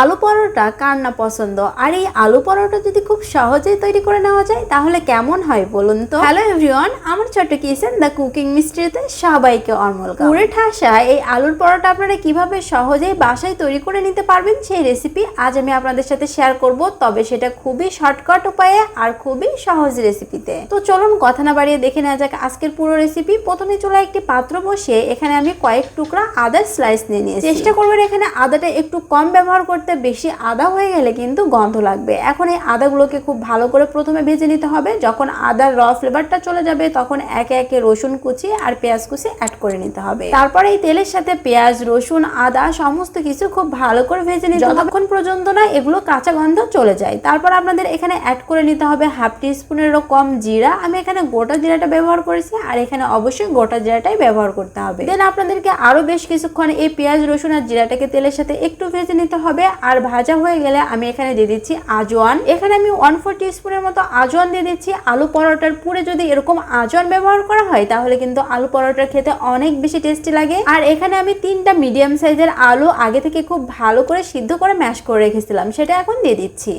আলু পরোটা কার না পছন্দ? আর এই আলু পরোটা যদি খুব সহজেই তৈরি করে নেওয়া যায় তাহলে কেমন হয় বলুন তো? হ্যালো এভরিওয়ান আমার ছোট্ট কিচেন দ্য কুকিং মিস্ট্রিতে সবাইকে অনমল পুরে ঠাসা এই আলুর পরোটা আপনারা কীভাবে সহজেই বাসায় তৈরি করে নিতে পারবেন সেই রেসিপি আজ আমি আপনাদের সাথে শেয়ার করব তবে সেটা খুবই শর্টকাট উপায়ে আর খুবই সহজ রেসিপিতে তো। চলুন কথা না বাড়িয়ে দেখে নেওয়া যাক আজকের পুরো রেসিপি প্রথমে চলে একটি পাত্র বসিয়ে এখানে আমি কয়েক টুকরা আদার স্লাইস নিয়ে নিয়েছি। চেষ্টা করবেন এখানে আদাটা একটু কম ব্যবহার করতে। বেশি আদা হয়ে গেলে কিন্তু গন্ধ লাগবে। এখন এই আদাগুলোকে খুব ভালো করে প্রথমে ভেজে নিতে হবে। যখন আদার র ফ্লেভারটা চলে যাবে, তখন একে একে রসুন কুচি আর পেঁয়াজ কুচি অ্যাড করে নিতে হবে। তারপরে এই তেলের সাথে পেঁয়াজ, রসুন, আদা সমস্ত কিছু খুব ভালো করে ভেজে নিতে যতক্ষণ পর্যন্ত না এগুলো কাঁচা গন্ধ চলে যায়। তারপর আপনাদের এখানে অ্যাড করে নিতে হবে হাফ টি স্পুনেরও কম জিরা। আমি এখানে গোটা জিরাটা ব্যবহার করেছি আর এখানে অবশ্যই গোটা জিরাটাই ব্যবহার করতে হবে। দেন আপনাদেরকে আরও বেশ কিছুক্ষণ এই পেঁয়াজ, রসুন আর জিরাটাকে তেলের সাথে একটু ভেজে নিতে হবে। আর ভাজা হয়ে গেলে আমি এখানে দিয়ে দিচ্ছি আজওয়ান। এখানে আমি ওয়ান ফোর স্পুনের মতো আজওয়ান দিয়ে দিচ্ছি। আলু পরোটার পুরে যদি এরকম আজওয়ান ব্যবহার করা হয়, তাহলে কিন্তু আলু পরোটা খেতে অনেক বেশি টেস্টি লাগে। আর এখানে আমি তিনটা মিডিয়াম সাইজের আলু আগে থেকে খুব ভালো করে সিদ্ধ করে ম্যাশ করে রেখেছিলাম। সেটা এখন দিয়ে দিচ্ছি।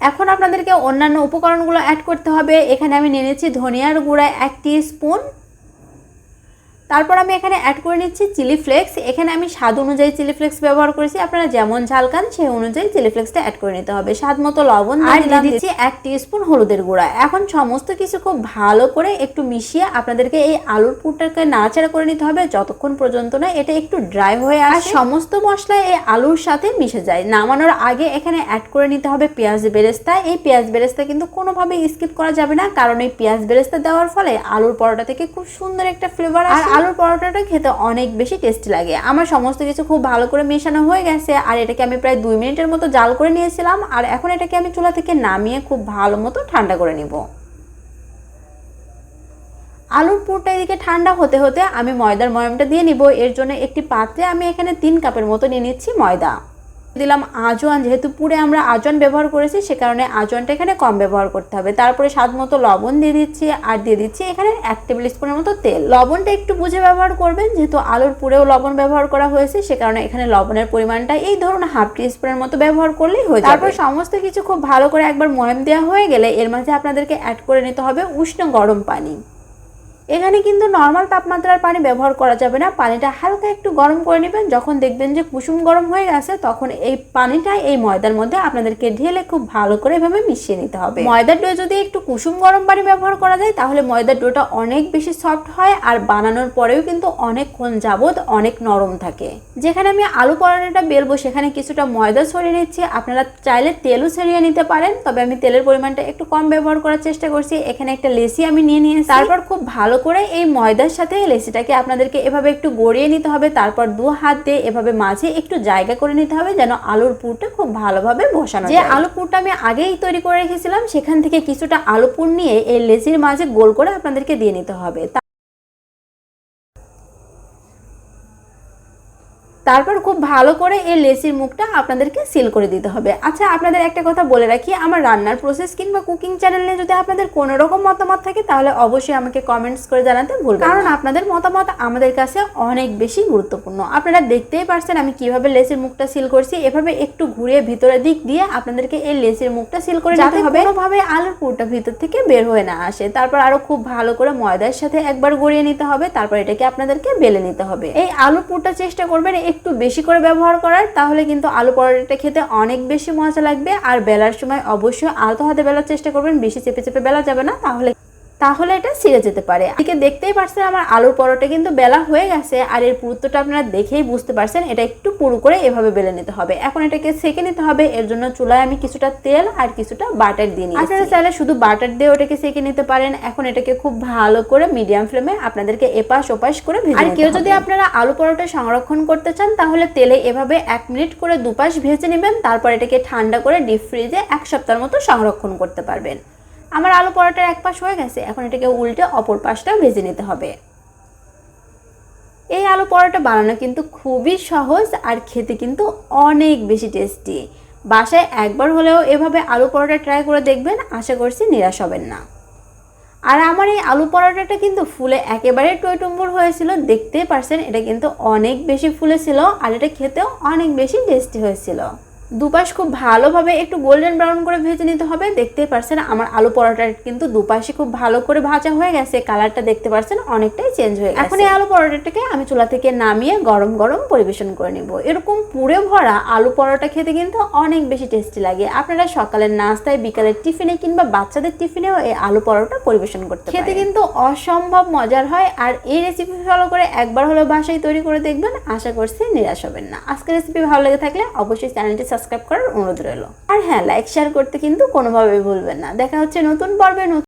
এখন আপনাদেরকে অন্যান্য উপকরণগুলো অ্যাড করতে হবে। এখানে আমি নিয়ে নিচ্ছি ধনিয়ার গুঁড়া এক টি স্পুন তারপর আমি এখানে অ্যাড করে নিচ্ছি চিলি ফ্লেক্স এখানে আমি স্বাদ অনুযায়ী চিলি ফ্লেক্স ব্যবহার করেছি। আপনারা যেমন ঝাল খান সেই অনুযায়ী চিলি ফ্লেক্সটা অ্যাড করে নিতে হবে। স্বাদ মতো লবণ আর দিয়ে দিচ্ছি এক স্পুন হলুদের গুঁড়া। এখন সমস্ত কিছু খুব ভালো করে একটু মিশিয়ে আপনাদেরকে এই আলুর পুরটাকে নাড়াচাড়া করে নিতে হবে। যতক্ষণ পর্যন্ত না এটা একটু ড্রাই হয়ে আর সমস্ত মশলা এই আলুর সাথে মিশে যায়। নামানোর আগে এখানে অ্যাড করে নিতে হবে পেঁয়াজ বেরেস্তা। এই পেঁয়াজ বেরেস্তা কিন্তু কোনোভাবে স্কিপ করা যাবে না। কারণ এই পেঁয়াজ বেরেস্তা দেওয়ার ফলে আলুর পরোটা থেকে খুব সুন্দর একটা ফ্লেভার আর আলুর পরোটাটা খেতে অনেক বেশি টেস্টি লাগে। আমার সমস্ত কিছু খুব ভালো করে মেশানো হয়ে গেছে, আর এটাকে আমি প্রায় দুই মিনিটের মতো জাল করে নিয়েছিলাম, আর এখন এটাকে আমি চুলা থেকে নামিয়ে খুব ভালো মতো ঠান্ডা করে নিব। আলুর পুরটা এদিকে ঠান্ডা হতে হতে আমি ময়দার ময়মটা দিয়ে নিব। এর জন্য একটি পাত্রে আমি এখানে তিন কাপের মতো নিয়ে নিচ্ছি ময়দা। দিলাম আজওয়ান যেহেতু পুরে আমরা আজওয়ান ব্যবহার করেছি, সে কারণে আজওয়ানটা এখানে কম ব্যবহার করতে হবে। তারপরে স্বাদ মতো লবণ দিয়ে দিচ্ছি, আর দিয়ে দিচ্ছি এখানে এক টেবিল স্পুনের মতো তেল। লবণটা একটু বুঝে ব্যবহার করবেন, যেহেতু আলুর পুরেও লবণ ব্যবহার করা হয়েছে, সে কারণে এখানে লবণের পরিমাণটা এই ধরুন হাফ টি স্পুনের মতো ব্যবহার করলেই হয়ে তারপর সমস্ত কিছু খুব ভালো করে একবার ময়াম দেওয়া হয়ে গেলে, এর মাঝে আপনাদেরকে অ্যাড করে নিতে হবে উষ্ণ গরম পানি। এখানে কিন্তু নর্মাল তাপমাত্রার পানি ব্যবহার করা যাবে না। পানিটা হালকা একটু গরম করে নেবেন। যখন দেখবেন যে কুসুম গরম হয়ে গেছে, তখন এই পানিটা এই ময়দার মধ্যে আপনাদেরকে ঢেলে খুব ভালো করে এভাবে মিশিয়ে নিতে হবে। ময়দার ডো যদি একটু কুসুম গরম পানি ব্যবহার করা যায়, তাহলে ময়দার ডোটা অনেক বেশি সফট হয় আর বানানোর পরেও কিন্তু অনেকক্ষণ যাবত অনেক নরম থাকে। যেখানে আমি আলু পরোটাটা বেলবো, সেখানে কিছুটা ময়দা ছড়িয়ে নিচ্ছি। আপনারা চাইলে তেলও ছড়িয়ে নিতে পারেন, তবে আমি তেলের পরিমাণটা একটু কম ব্যবহার করার চেষ্টা করছি। এখানে একটা লেসি আমি নিয়ে নিয়েছি। তারপর খুব ভালো করে এই ময়দার সাথে লেসিটাকে আপনাদেরকে এভাবে একটু গড়িয়ে নিতে হবে তারপর দু হাত দিয়ে এভাবে মাঝে একটু জায়গা করে নিতে হবে যেন আলুর পুরটা খুব ভালোভাবে বসানো যে আলু পুরটা আমি আগেই তৈরি করে রেখেছিলাম সেখান থেকে কিছুটা আলু পুর নিয়ে এই লেসির মাঝে গোল করে আপনাদেরকে দিয়ে নিতে হবে। তারপর খুব ভালো করে এই লেসির মুখটা আপনাদেরকে সিল করে দিতে হবে। আচ্ছা আপনাদের একটা কথা বলে রাখি আমার রান্নার প্রসেস কিংবা কুকিং চ্যানেলে যদি আপনাদের কোনো রকম মতামত থাকে তাহলে অবশ্যই আমাকে কমেন্টস করে জানাতে ভুলবেন কারণ আপনাদের মতামত আমাদের কাছে অনেক বেশি গুরুত্বপূর্ণ। আপনারা দেখতেই পারছেন আমি কীভাবে লেসের মুখটা সিল করছি। এভাবে একটু ঘুরিয়ে ভিতরের দিক দিয়ে আপনাদেরকে এই লেসের মুখটা সিল করে যাতে হবে। কোনোভাবে আলুর পুরটা ভিতর থেকে বের হয়ে না আসে। তারপর আরও খুব ভালো করে ময়দার সাথে একবার গড়িয়ে নিতে হবে। তারপর এটাকে আপনাদেরকে বেলে নিতে হবে। এই আলু পুরটা চেষ্টা করবেন একটু বেশি করে ব্যবহার করার, তাহলে কিন্তু আলু পরোটাটা খেতে অনেক বেশি মজা লাগবে। আর বেলার সময় অবশ্যই আলতো হাতে বেলার চেষ্টা করবেন, বেশি চেপে চেপে বেলা যাবে না, তাহলে তাহলে এটা ছিঁড়ে যেতে পারে। এদিকে দেখতেই পারছেন আমার আলুর পরোটা কিন্তু বেলা হয়ে গেছে আর এর পুরুত্বটা আপনারা দেখেই বুঝতে পারছেন এটা একটু পুরু করে এভাবে বেলে নিতে হবে। এখন এটাকে সেকে নিতে হবে এর জন্য চুলায় আমি কিছুটা তেল আর কিছুটা বাটার দিয়ে নিই আপনারা চাইলে শুধু বাটার দিয়ে ওটাকে সেকে নিতে পারেন এখন এটাকে খুব ভালো করে মিডিয়াম ফ্লেমে আপনাদেরকে এপাশ ওপাশ করে ভেজে আর কেউ যদি আপনারা আলু পরোটা সংরক্ষণ করতে চান তাহলে তেলে এভাবে এক মিনিট করে দুপাশ ভেজে নেবেন তারপর এটাকে ঠান্ডা করে ডিপ ফ্রিজে এক সপ্তাহের মতো সংরক্ষণ করতে পারবেন। আমার আলু পরোটার এক পাশ হয়ে গেছে, এখন এটাকে উল্টে অপর পাশটা ভেজে নিতে হবে। এই আলু পরোটা বানানো কিন্তু খুবই সহজ আর খেতে কিন্তু অনেক বেশি টেস্টি। বাসায় একবার হলেও এভাবে আলু পরোটা ট্রাই করে দেখবেন, আশা করছি নিরাশ হবেন না। আর আমার এই আলু পরোটাটা কিন্তু ফুলে একেবারে টইটুম্বুর হয়েছিল, দেখতেই পারছেন এটা কিন্তু অনেক বেশি ফুলেছিল আর এটা খেতেও অনেক বেশি টেস্টি হয়েছিল। দুপাশ খুব ভালোভাবে একটু গোল্ডেন ব্রাউন করে ভেজে নিতে হবে। দেখতেই পারছেন আমার আলু পরোটা কিন্তু দুপাশে খুব ভালো করে ভাজা হয়ে গেছে। কালারটা দেখতে পারছেন অনেকটাই চেঞ্জ হয়ে গেছে। এখন এই আলু পরোটাটাকে আমি চুলা থেকে নামিয়ে গরম গরম পরিবেশন করে নিব। এরকম পুরে ভরা আলু পরোটা খেতে কিন্তু অনেক বেশি টেস্টি লাগে। আপনারা সকালের নাস্তায় বিকালের টিফিনে কিংবা বাচ্চাদের টিফিনেও এই আলু পরোটা পরিবেশন করতে খেতে কিন্তু অসম্ভব মজার হয়। আর এই রেসিপি ফলো করে একবার হলো বাসায় তৈরি করে দেখবেন। আশা করছি নিরাশ হবেন না। আজকের রেসিপি ভালো লেগে থাকলে অবশ্যই চ্যানেলটি সাবস্ক্রাইব করার অনুরোধ রইল। আর হ্যাঁ লাইক শেয়ার করতে কিন্তু কোনোভাবেই ভুলবেন না। দেখা হচ্ছে নতুন পর্বে, নতুন